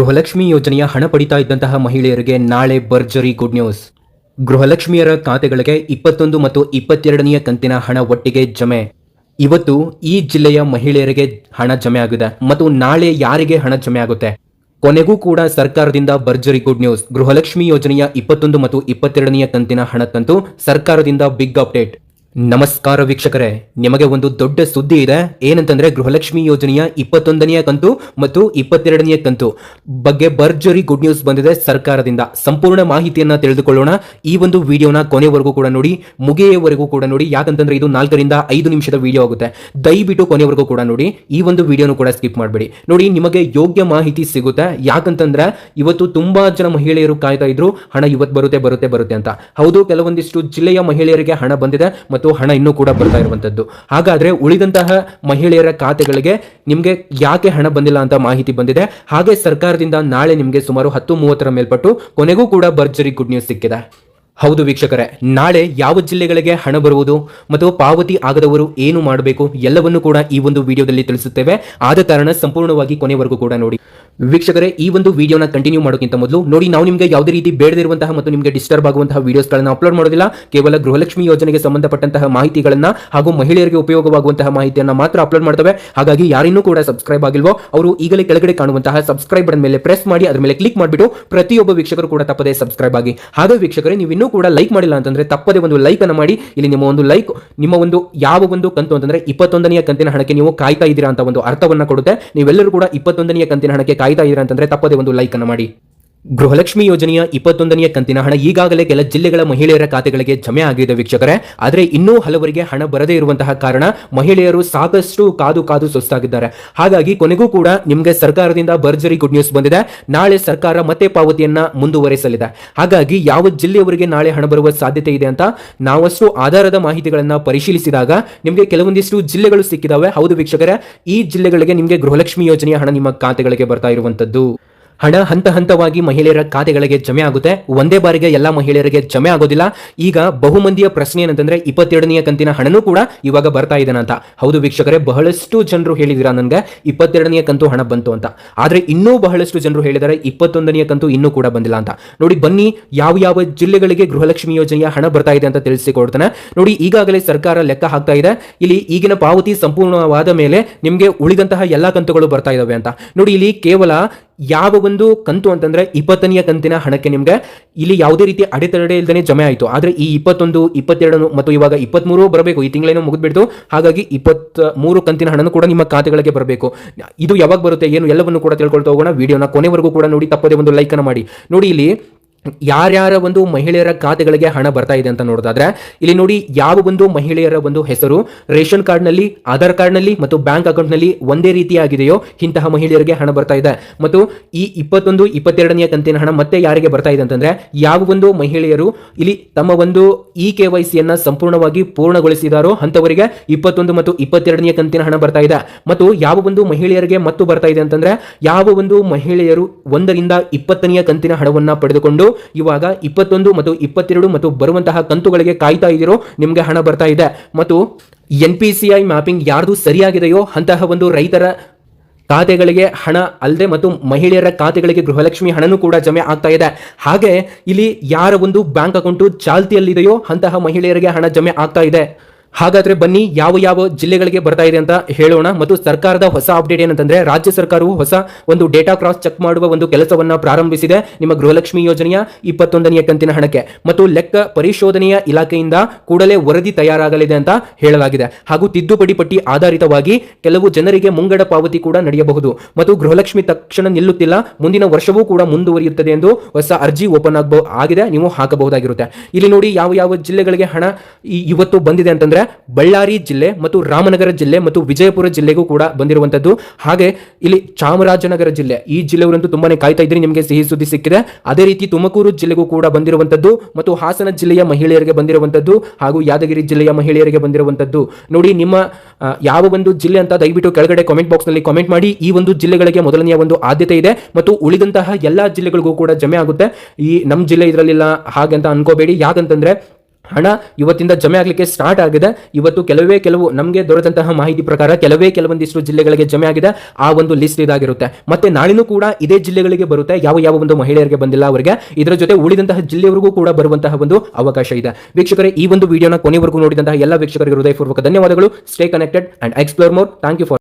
ಗೃಹಲಕ್ಷ್ಮಿ ಯೋಜನೆಯ ಹಣ ಪಡಿತಾ ಇದ್ದಂತಹ ಮಹಿಳೆಯರಿಗೆ ನಾಳೆ ಭರ್ಜರಿ ಗುಡ್ ನ್ಯೂಸ್ ಗೃಹಲಕ್ಷ್ಮಿಯರ ಖಾತೆಗಳಿಗೆ ಇಪ್ಪತ್ತೊಂದು ಮತ್ತು ಇಪ್ಪತ್ತೆರಡನೆಯ ಕಂತಿನ ಹಣ ಒಟ್ಟಿಗೆ ಜಮೆ. ಇವತ್ತು ಈ ಜಿಲ್ಲೆಯ ಮಹಿಳೆಯರಿಗೆ ಹಣ ಜಮೆ ಆಗಿದೆ ಮತ್ತು ನಾಳೆ ಯಾರಿಗೆ ಹಣ ಜಮೆ ಆಗುತ್ತೆ? ಕೊನೆಗೂ ಕೂಡ ಸರ್ಕಾರದಿಂದ ಭರ್ಜರಿ ಗುಡ್ ನ್ಯೂಸ್ ಗೃಹಲಕ್ಷ್ಮಿ ಯೋಜನೆಯ ಇಪ್ಪತ್ತೊಂದು ಮತ್ತು ಇಪ್ಪತ್ತೆರಡನೆಯ ಕಂತಿನ ಹಣ ತಂತು ಸರ್ಕಾರದಿಂದ ಬಿಗ್ ಅಪ್ಡೇಟ್ ನಮಸ್ಕಾರ ವೀಕ್ಷಕರೇ, ನಿಮಗೆ ಒಂದು ದೊಡ್ಡ ಸುದ್ದಿ ಇದೆ. ಏನಂತಂದ್ರೆ, ಗೃಹಲಕ್ಷ್ಮಿ ಯೋಜನೆಯ ಇಪ್ಪತ್ತೊಂದನೆಯ ಕಂತು ಮತ್ತು ಇಪ್ಪತ್ತೆರಡನೆಯ ಕಂತು ಬಗ್ಗೆ ಭರ್ಜರಿ ಗುಡ್ ನ್ಯೂಸ್ ಬಂದಿದೆ ಸರ್ಕಾರದಿಂದ. ಸಂಪೂರ್ಣ ಮಾಹಿತಿಯನ್ನ ತಿಳಿದುಕೊಳ್ಳೋಣ. ಈ ಒಂದು ವಿಡಿಯೋನ ಕೊನೆವರೆಗೂ ಕೂಡ ನೋಡಿ, ಮುಗಿಯವರೆಗೂ ಕೂಡ ನೋಡಿ. ಯಾಕಂತಂದ್ರೆ, ಇದು ನಾಲ್ಕರಿಂದ ಐದು ನಿಮಿಷದ ವಿಡಿಯೋ ಆಗುತ್ತೆ. ದಯವಿಟ್ಟು ಕೊನೆವರೆಗೂ ಕೂಡ ನೋಡಿ. ಈ ಒಂದು ವಿಡಿಯೋನು ಕೂಡ ಸ್ಕಿಪ್ ಮಾಡಬೇಡಿ. ನೋಡಿ, ನಿಮಗೆ ಯೋಗ್ಯ ಮಾಹಿತಿ ಸಿಗುತ್ತೆ. ಯಾಕಂತಂದ್ರೆ, ಇವತ್ತು ತುಂಬಾ ಜನ ಮಹಿಳೆಯರು ಕಾಯ್ತಾ ಇದ್ರು, ಹಣ ಇವತ್ತು ಬರುತ್ತೆ ಬರುತ್ತೆ ಬರುತ್ತೆ ಅಂತ. ಹೌದು, ಕೆಲವೊಂದಿಷ್ಟು ಜಿಲ್ಲೆಯ ಮಹಿಳೆಯರಿಗೆ ಹಣ ಬಂದಿದೆ ಮತ್ತು ಹಣ ಇನ್ನೂ ಕೂಡ ಬರ್ತಾ ಇರುವಂತದ್ದು. ಹಾಗಾದ್ರೆ ಉಳಿದಂತಹ ಮಹಿಳೆಯರ ಖಾತೆಗಳಿಗೆ ನಿಮಗೆ ಯಾಕೆ ಹಣ ಬಂದಿಲ್ಲ ಅಂತ ಮಾಹಿತಿ ಬಂದಿದೆ. ಹಾಗೆ ಸರ್ಕಾರದಿಂದ ನಾಳೆ ನಿಮಗೆ ಸುಮಾರು ಹತ್ತು ಮೂವತ್ತರ ಮೇಲ್ಪಟ್ಟು ಕೊನೆಗೂ ಕೂಡ ಭರ್ಜರಿ ಗುಡ್ ನ್ಯೂಸ್ ಸಿಕ್ಕಿದೆ. ಹೌದು ವೀಕ್ಷಕರೇ, ನಾಳೆ ಯಾವ ಜಿಲ್ಲೆಗಳಿಗೆ ಹಣ ಬರುವುದು ಮತ್ತು ಪಾವತಿ ಆಗದವರು ಏನು ಮಾಡಬೇಕು ಎಲ್ಲವನ್ನೂ ಕೂಡ ಈ ಒಂದು ವಿಡಿಯೋದಲ್ಲಿ ತಿಳಿಸುತ್ತೇವೆ. ಆದ ಕಾರಣ ಸಂಪೂರ್ಣವಾಗಿ ಕೊನೆವರೆಗೂ ಕೂಡ ನೋಡಿ. ವೀಕ್ಷಕರೇ, ಈ ಒಂದು ವಿಡಿಯೋನ ಕಂಟಿನ್ಯೂ ಮಾಡೋಕ್ಕಿಂತ ಮೊದಲು ನೋಡಿ, ನಾವು ನಿಮಗೆ ಯಾವುದೇ ರೀತಿ ಬೇಡದಿರುವಂತಹ ಮತ್ತು ನಿಮಗೆ ಡಿಸ್ಟರ್ಬ್ ಆಗುವಂತಹ ವಿಡಿಯೋಸ್ಗಳನ್ನು ಅಪ್ಲೋಡ್ ಮಾಡೋದಿಲ್ಲ, ಕೇವಲ ಗೃಹಲಕ್ಷ್ಮಿ ಯೋಜನೆಗೆ ಸಂಬಂಧಪಟ್ಟಂತಹ ಮಾಹಿತಿಗಳನ್ನು ಹಾಗೂ ಮಹಿಳೆಯರಿಗೆ ಉಪಯೋಗವಾಗುವಂತಹ ಮಾಹಿತಿಯನ್ನು ಮಾತ್ರ ಅಪ್ಲೋಡ್ ಮಾಡ್ತವೆ. ಹಾಗಾಗಿ ಯಾರಿನ್ನೂ ಕೂಡ ಸಬ್ಸ್ಕ್ರೈಬ್ ಆಗಿಲ್ವೋ, ಅವರು ಈಗಲೇ ಕೆಳಗಡೆ ಕಾಣುವಂತಹ ಸಬ್ಸ್ಕ್ರೈಬ್ ಬಟನ್ ಮೇಲೆ ಪ್ರೆಸ್ ಮಾಡಿ, ಅದರ ಮೇಲೆ ಕ್ಲಿಕ್ ಮಾಡಿಬಿಟ್ಟು ಪ್ರತಿಯೊಬ್ಬ ವೀಕ್ಷಕರು ಕೂಡ ತಪ್ಪದೇ ಸಬ್ಸ್ಕ್ರೈಬ್ ಆಗಿ. ಹಾಗೆ ವೀಕ್ಷಕರೇ ನೀವು ಇನ್ನೂ ಕೂಡ ಲೈಕ್ ಮಾಡಿಲ್ಲ ಅಂತಂದ್ರೆ ತಪ್ಪದೇ ಒಂದು ಲೈಕ್ ಅನ್ನು ಮಾಡಿ, ಇಲ್ಲಿ ನಿಮ್ಮ ಒಂದು ಲೈಕ್ ನಿಮ್ಮ ಒಂದು ಯಾವ ಒಂದು ಕಂತು ಅಂತಂದ್ರೆ ಇಪ್ಪತ್ತೊಂದನೆಯ ಕಂತಿನ ಹಣಕ್ಕೆ ನೀವು ಕಾಯ್ತಾ ಇದ್ದೀರಾ ಅಂತ ಒಂದು ಅರ್ಥವನ್ನ ಕೊಡುತ್ತೆ. ನೀವೆಲ್ಲರೂ ಕೂಡ ಇಪ್ಪತ್ತೊಂದನೆಯ ಕಂತಿನ ಹಣಕ್ಕೆ ಕಾಯ್ತಾ ಇದ್ದೀರಾ ಅಂತಂದ್ರೆ ತಪ್ಪದೇ ಒಂದು ಲೈಕ್ ಅನ್ನು ಮಾಡಿ. ಗೃಹಲಕ್ಷ್ಮಿ ಯೋಜನೆಯ ಇಪ್ಪತ್ತೊಂದನೆಯ ಕಂತಿನ ಹಣ ಈಗಾಗಲೇ ಕೆಲ ಜಿಲ್ಲೆಗಳ ಮಹಿಳೆಯರ ಖಾತೆಗಳಿಗೆ ಜಮೆ ಆಗಿದೆ ವೀಕ್ಷಕರೇ. ಆದರೆ ಇನ್ನೂ ಹಲವರಿಗೆ ಹಣ ಬರದೇ ಇರುವಂತಹ ಕಾರಣ ಮಹಿಳೆಯರು ಸಾಕಷ್ಟು ಕಾದು ಕಾದು ಸುಸ್ತಾಗಿದ್ದಾರೆ. ಹಾಗಾಗಿ ಕೊನೆಗೂ ಕೂಡ ನಿಮಗೆ ಸರ್ಕಾರದಿಂದ ಭರ್ಜರಿ ಗುಡ್ ನ್ಯೂಸ್ ಬಂದಿದೆ. ನಾಳೆ ಸರ್ಕಾರ ಮತ್ತೆ ಪಾವತಿಯನ್ನ ಮುಂದುವರೆಸಲಿದೆ. ಹಾಗಾಗಿ ಯಾವ ಜಿಲ್ಲೆಯವರಿಗೆ ನಾಳೆ ಹಣ ಬರುವ ಸಾಧ್ಯತೆ ಇದೆ ಅಂತ ನಾವಷ್ಟು ಆಧಾರದ ಮಾಹಿತಿಗಳನ್ನ ಪರಿಶೀಲಿಸಿದಾಗ ನಿಮಗೆ ಕೆಲವೊಂದಿಷ್ಟು ಜಿಲ್ಲೆಗಳು ಸಿಕ್ಕಿದಾವೆ. ಹೌದು ವೀಕ್ಷಕರೇ, ಈ ಜಿಲ್ಲೆಗಳಿಗೆ ನಿಮಗೆ ಗೃಹಲಕ್ಷ್ಮಿ ಯೋಜನೆಯ ಹಣ ನಿಮ್ಮ ಖಾತೆಗಳಿಗೆ ಬರ್ತಾ ಇರುವಂತದ್ದು. ಹಣ ಹಂತ ಹಂತವಾಗಿ ಮಹಿಳೆಯರ ಖಾತೆಗಳಿಗೆ ಜಮೆ ಆಗುತ್ತೆ. ಒಂದೇ ಬಾರಿಗೆ ಎಲ್ಲ ಮಹಿಳೆಯರಿಗೆ ಜಮೆ ಆಗೋದಿಲ್ಲ. ಈಗ ಬಹುಮಂದಿಯ ಪ್ರಶ್ನೆ ಏನಂತಂದ್ರೆ ಇಪ್ಪತ್ತೆರಡನೆಯ ಕಂತಿನ ಹಣನೂ ಕೂಡ ಇವಾಗ ಬರ್ತಾ ಇದೆ ಅಂತ. ಹೌದು ವೀಕ್ಷಕರೇ, ಬಹಳಷ್ಟು ಜನರು ಹೇಳಿದಿರಾ ನನಗೆ? ಇಪ್ಪತ್ತೆರಡನೆಯ ಕಂತು ಹಣ ಬಂತು ಅಂತ. ಆದ್ರೆ ಇನ್ನೂ ಬಹಳಷ್ಟು ಜನರು ಹೇಳಿದ್ದಾರೆ ಇಪ್ಪತ್ತೊಂದನೆಯ ಕಂತು ಇನ್ನೂ ಕೂಡ ಬಂದಿಲ್ಲ ಅಂತ. ನೋಡಿ, ಬನ್ನಿ ಯಾವ ಯಾವ ಜಿಲ್ಲೆಗಳಿಗೆ ಗೃಹಲಕ್ಷ್ಮಿ ಯೋಜನೆಯ ಹಣ ಬರ್ತಾ ಇದೆ ಅಂತ ತಿಳಿಸಿಕೊಡ್ತಾನೆ. ನೋಡಿ, ಈಗಾಗಲೇ ಸರ್ಕಾರ ಲೆಕ್ಕ ಹಾಕ್ತಾ ಇದೆ. ಇಲ್ಲಿ ಈಗಿನ ಪಾವತಿ ಸಂಪೂರ್ಣವಾದ ಮೇಲೆ ನಿಮಗೆ ಉಳಿದಂತಹ ಎಲ್ಲಾ ಕಂತುಗಳು ಬರ್ತಾ ಇದಾವೆ ಅಂತ. ನೋಡಿ, ಇಲ್ಲಿ ಕೇವಲ ಯಾವ ಒಂದು ಕಂತು ಅಂತಂದ್ರೆ ಇಪ್ಪತ್ತನೆಯ ಕಂತಿನ ಹಣಕ್ಕೆ ನಿಮ್ಗೆ ಇಲ್ಲಿ ಯಾವುದೇ ರೀತಿ ಅಡೆತಡೆ ಇಲ್ದೇ ಜಮೆ ಆಯಿತು. ಆದ್ರೆ ಈ ಇಪ್ಪತ್ತೊಂದು ಇಪ್ಪತ್ತೆರಡು ಮತ್ತು ಇವಾಗ ಇಪ್ಪತ್ಮೂರು ಬರಬೇಕು. ಈ ತಿಂಗಳೇನೋ ಮುಗಿದ್ಬಿಡ್ತು. ಹಾಗಾಗಿ ಇಪ್ಪತ್ತ್ ಮೂರು ಕಂತಿನ ಹಣನೂ ಕೂಡ ನಿಮ್ಮ ಖಾತೆಗಳಿಗೆ ಬರಬೇಕು. ಇದು ಯಾವಾಗ ಬರುತ್ತೆ ಏನು ಎಲ್ಲವನ್ನು ಕೂಡ ತಿಳ್ಕೊಳ್ತಾ ಹೋಗೋಣ. ವಿಡಿಯೋನ ಕೊನೆವರೆಗೂ ಕೂಡ ನೋಡಿ, ತಪ್ಪದೇ ಒಂದು ಲೈಕ್ ಅನ್ನು ಮಾಡಿ. ನೋಡಿ ಇಲ್ಲಿ ಯಾರ್ಯಾರ ಒಂದು ಮಹಿಳೆಯರ ಖಾತೆಗಳಿಗೆ ಹಣ ಬರ್ತಾ ಇದೆ ಅಂತ ನೋಡೋದಾದ್ರೆ, ಇಲ್ಲಿ ನೋಡಿ ಯಾವ ಒಂದು ಮಹಿಳೆಯರ ಒಂದು ಹೆಸರು, ರೇಷನ್ ಕಾರ್ಡ್ನಲ್ಲಿ, ಆಧಾರ್ ಕಾರ್ಡ್ನಲ್ಲಿ ಮತ್ತು ಬ್ಯಾಂಕ್ ಅಕೌಂಟ್ನಲ್ಲಿ ಒಂದೇ ರೀತಿಯಾಗಿದೆಯೋ ಇಂತಹ ಮಹಿಳೆಯರಿಗೆ ಹಣ ಬರ್ತಾ ಇದೆ. ಮತ್ತು ಈ ಇಪ್ಪತ್ತೊಂದು, ಇಪ್ಪತ್ತೆರಡನೆಯ ಕಂತಿನ ಹಣ ಮತ್ತೆ ಯಾರಿಗೆ ಬರ್ತಾ ಇದೆ ಅಂತಂದ್ರೆ, ಯಾವ ಒಂದು ಮಹಿಳೆಯರು ಇಲ್ಲಿ ತಮ್ಮ ಒಂದು ಇ ಕೆ ವೈ ಸಿಯನ್ನು ಸಂಪೂರ್ಣವಾಗಿ ಪೂರ್ಣಗೊಳಿಸಿದಾರೋ ಅಂತವರಿಗೆ ಇಪ್ಪತ್ತೊಂದು ಮತ್ತು ಇಪ್ಪತ್ತೆರಡನೆಯ ಕಂತಿನ ಹಣ ಬರ್ತಾ ಇದೆ. ಮತ್ತು ಯಾವ ಒಂದು ಮಹಿಳೆಯರಿಗೆ ಮತ್ತು ಬರ್ತಾ ಇದೆ ಅಂತಂದ್ರೆ, ಯಾವ ಒಂದು ಮಹಿಳೆಯರು ಒಂದರಿಂದ ಇಪ್ಪತ್ತನೆಯ ಕಂತಿನ ಹಣವನ್ನು ಪಡೆದುಕೊಂಡು ಇವಾಗ ಇಪ್ಪತ್ತೊಂದು ಮತ್ತು ಇಪ್ಪತ್ತೆರಡು ಮತ್ತು ಬರುವಂತಹ ಕಂತುಗಳಿಗೆ ಕಾಯ್ತಾ ಇದ್ದೀರೋ, ನಿಮಗೆ ಹಣ ಬರ್ತಾ ಇದೆ. ಮತ್ತು N P C I mapping ಯಾರ್ದು ಸರಿಯಾಗಿದೆಯೋ ಅಂತಹ ಒಂದು ರೈತರ ಖಾತೆಗಳಿಗೆ ಹಣ ಅಲ್ಲದೆ ಮತ್ತು ಮಹಿಳೆಯರ ಖಾತೆಗಳಿಗೆ ಗೃಹಲಕ್ಷ್ಮಿ ಹಣನೂ ಕೂಡ ಜಮೆ ಆಗ್ತಾ ಇದೆ. ಹಾಗೆ ಇಲ್ಲಿ ಯಾರ ಒಂದು ಬ್ಯಾಂಕ್ ಅಕೌಂಟು ಚಾಲ್ತಿಯಲ್ಲಿದೆಯೋ ಅಂತಹ ಮಹಿಳೆಯರಿಗೆ ಹಣ ಜಮೆ ಆಗ್ತಾ ಇದೆ. ಹಾಗಾದ್ರೆ ಬನ್ನಿ, ಯಾವ ಯಾವ ಜಿಲ್ಲೆಗಳಿಗೆ ಬರ್ತಾ ಇದೆ ಅಂತ ಹೇಳೋಣ. ಮತ್ತು ಸರ್ಕಾರದ ಹೊಸ ಅಪ್ಡೇಟ್ ಏನಂತಂದ್ರೆ, ರಾಜ್ಯ ಸರ್ಕಾರವು ಹೊಸ ಒಂದು ಡೇಟಾ ಕ್ರಾಸ್ ಚೆಕ್ ಮಾಡುವ ಒಂದು ಕೆಲಸವನ್ನ ಪ್ರಾರಂಭಿಸಿದೆ, ನಿಮ್ಮ ಗೃಹಲಕ್ಷ್ಮಿ ಯೋಜನೆಯ ಇಪ್ಪತ್ತೊಂದನೆಯ ಕಂತಿನ ಹಣಕ್ಕೆ. ಮತ್ತು ಲೆಕ್ಕ ಪರಿಶೋಧನೆಯ ಇಲಾಖೆಯಿಂದ ಕೂಡಲೇ ವರದಿ ತಯಾರಾಗಲಿದೆ ಅಂತ ಹೇಳಲಾಗಿದೆ. ಹಾಗೂ ತಿದ್ದುಪಡಿ ಪಟ್ಟಿ ಆಧಾರಿತವಾಗಿ ಕೆಲವು ಜನರಿಗೆ ಮುಂಗಡ ಪಾವತಿ ಕೂಡ ನಡೆಯಬಹುದು. ಮತ್ತು ಗೃಹಲಕ್ಷ್ಮಿ ತಕ್ಷಣ ನಿಲ್ಲುತ್ತಿಲ್ಲ, ಮುಂದಿನ ವರ್ಷವೂ ಕೂಡ ಮುಂದುವರಿಯುತ್ತದೆ ಎಂದು ಹೊಸ ಅರ್ಜಿ ಓಪನ್ ಆಗಬಹುದು ಆಗಿದೆ ನೀವು ಹಾಕಬಹುದಾಗಿರುತ್ತೆ. ಇಲ್ಲಿ ನೋಡಿ, ಯಾವ ಯಾವ ಜಿಲ್ಲೆಗಳಿಗೆ ಹಣ ಇವತ್ತು ಬಂದಿದೆ ಅಂತಂದ್ರೆ ಬಳ್ಳಾರಿ ಜಿಲ್ಲೆ ಮತ್ತು ರಾಮನಗರ ಜಿಲ್ಲೆ ಮತ್ತು ವಿಜಯಪುರ ಜಿಲ್ಲೆಗೂ ಕೂಡ ಬಂದಿರುವಂತದ್ದು. ಹಾಗೆ ಇಲ್ಲಿ ಚಾಮರಾಜನಗರ ಜಿಲ್ಲೆ, ಈ ಜಿಲ್ಲೆಯವರಂತೂ ತುಂಬಾನೇ ಕಾಯ್ತಾ ಇದ್ರಿ ನಿಮಗೆ ಸಿಹಿ ಸುದ್ದಿ ಸಿಕ್ಕಿದೆ ಅದೇ ರೀತಿ ತುಮಕೂರು ಜಿಲ್ಲೆಗೂ ಕೂಡ ಬಂದಿರುವಂತದ್ದು ಮತ್ತು ಹಾಸನ ಜಿಲ್ಲೆಯ ಮಹಿಳೆಯರಿಗೆ ಬಂದಿರುವಂತದ್ದು ಹಾಗೂ ಯಾದಗಿರಿ ಜಿಲ್ಲೆಯ ಮಹಿಳೆಯರಿಗೆ ಬಂದಿರುವಂತದ್ದು. ನೋಡಿ, ನಿಮ್ಮ ಯಾವ ಒಂದು ಜಿಲ್ಲೆ ಅಂತ ದಯವಿಟ್ಟು ಕೆಳಗಡೆ ಕಾಮೆಂಟ್ ಬಾಕ್ಸ್ನಲ್ಲಿ ಕಾಮೆಂಟ್ ಮಾಡಿ. ಈ ಒಂದು ಜಿಲ್ಲೆಗಳಿಗೆ ಮೊದಲನೆಯ ಒಂದು ಆದ್ಯತೆ ಇದೆ ಮತ್ತು ಉಳಿದಂತಹ ಎಲ್ಲಾ ಜಿಲ್ಲೆಗಳಿಗೂ ಕೂಡ ಜಮೆ ಆಗುತ್ತೆ. ಈ ನಮ್ಮ ಜಿಲ್ಲೆ ಇದರಲ್ಲಿಲ್ಲ ಹಾಗೆ ಅಂತ ಅನ್ಕೋಬೇಡಿ. ಯಾಕಂತಂದ್ರೆ ಹಣ ಇವತ್ತಿಂದ ಜಮೆ ಆಗಲಿಕ್ಕೆ ಸ್ಟಾರ್ಟ್ ಆಗಿದೆ. ಇವತ್ತು ಕೆಲವೇ ಕೆಲವು ನಮಗೆ ದೊರೆತಂತಹ ಮಾಹಿತಿ ಪ್ರಕಾರ ಕೆಲವೇ ಕೆಲವೊಂದಿಷ್ಟು ಜಿಲ್ಲೆಗಳಿಗೆ ಜಮೆ ಆಗಿದೆ. ಆ ಒಂದು ಲಿಸ್ಟ್ ಇದಾಗಿರುತ್ತೆ. ಮತ್ತೆ ನಾಳಿನೂ ಕೂಡ ಇದೇ ಜಿಲ್ಲೆಗಳಿಗೆ ಬರುತ್ತೆ. ಯಾವ ಯಾವ ಒಂದು ಮಹಿಳೆಯರಿಗೆ ಬಂದಿಲ್ಲ ಅವರಿಗೆ. ಇದರ ಜೊತೆ ಉಳಿದಂತಹ ಜಿಲ್ಲೆಯವರೆಗೂ ಕೂಡ ಬರುವಂತಹ ಒಂದು ಅವಕಾಶ ಇದೆ. ವೀಕ್ಷಕರೇ, ಈ ಒಂದು ವಿಡಿಯೋನ ಕೊನೆವರೆಗೂ ನೋಡಿದಂತಹ ಎಲ್ಲ ವೀಕ್ಷಕರಿಗೆ ಹೃದಯಪೂರ್ವಕ ಧನ್ಯವಾದಗಳು. Stay connected and explore more thank you for